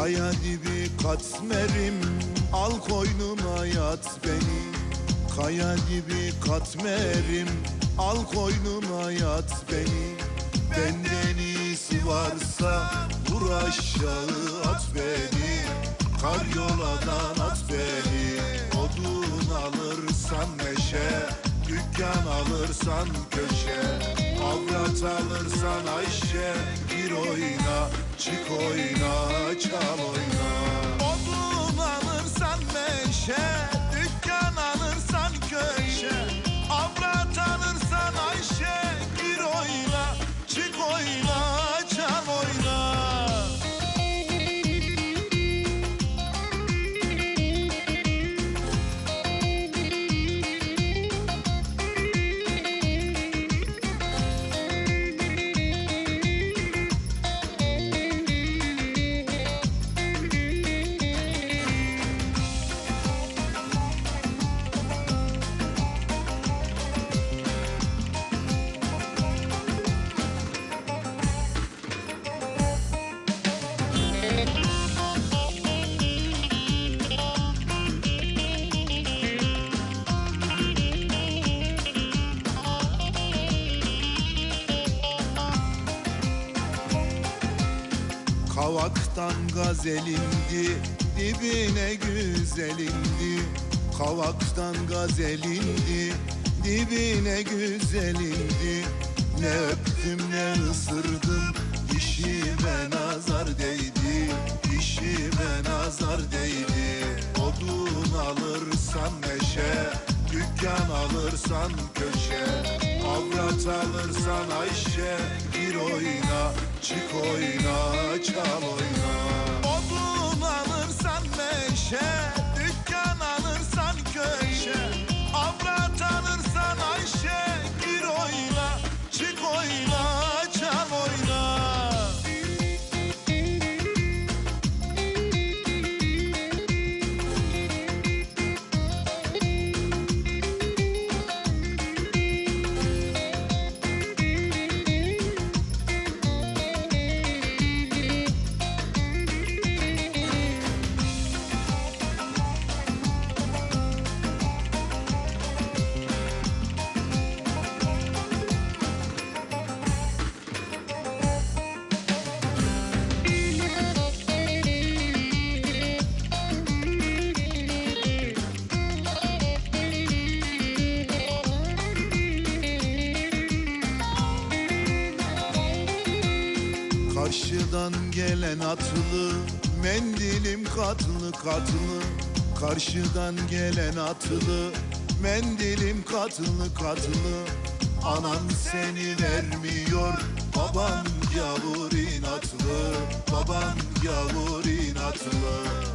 Kaya dibi katmerim Al koynuna yat beni. Kaya dibi katmerim Al koynuna yat beni. Benden iyisi varsa Vur aşağı at beni. Kar yoladan at beni. Odun alırsan meşe Dükkan alırsan köşe. Avrat alırsan Ayşe Bir oyna çık oyna çal oyna. Odun alırsan meşe Kavaktan gazelindi dibine güzelindi. Kavaktan gazelindi dibine güzelindi. Ne öptüm ne ısırdım dişime nazar değdi. Dişime nazar değdi. Odun alırsan meşe Dükkan alırsan köşe Avrat alırsan Ayşe Bir oyna çık oyna çal oyna. Odun alırsan meşe Karşıdan gelen atlı Mendilim katlı katlı. Karşıdan gelen atlı Mendilim katlı katlı. Anan seni vermiyor Baban gavur inatlı. Baban gavur inatlı.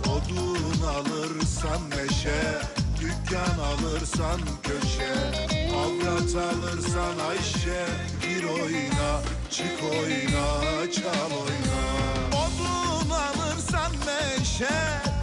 Odun alırsan meşe Dükkan alırsan köşe Avrat alırsan Ayşe Bir oyna çık oyna çal oyna. Odun alırsan meşe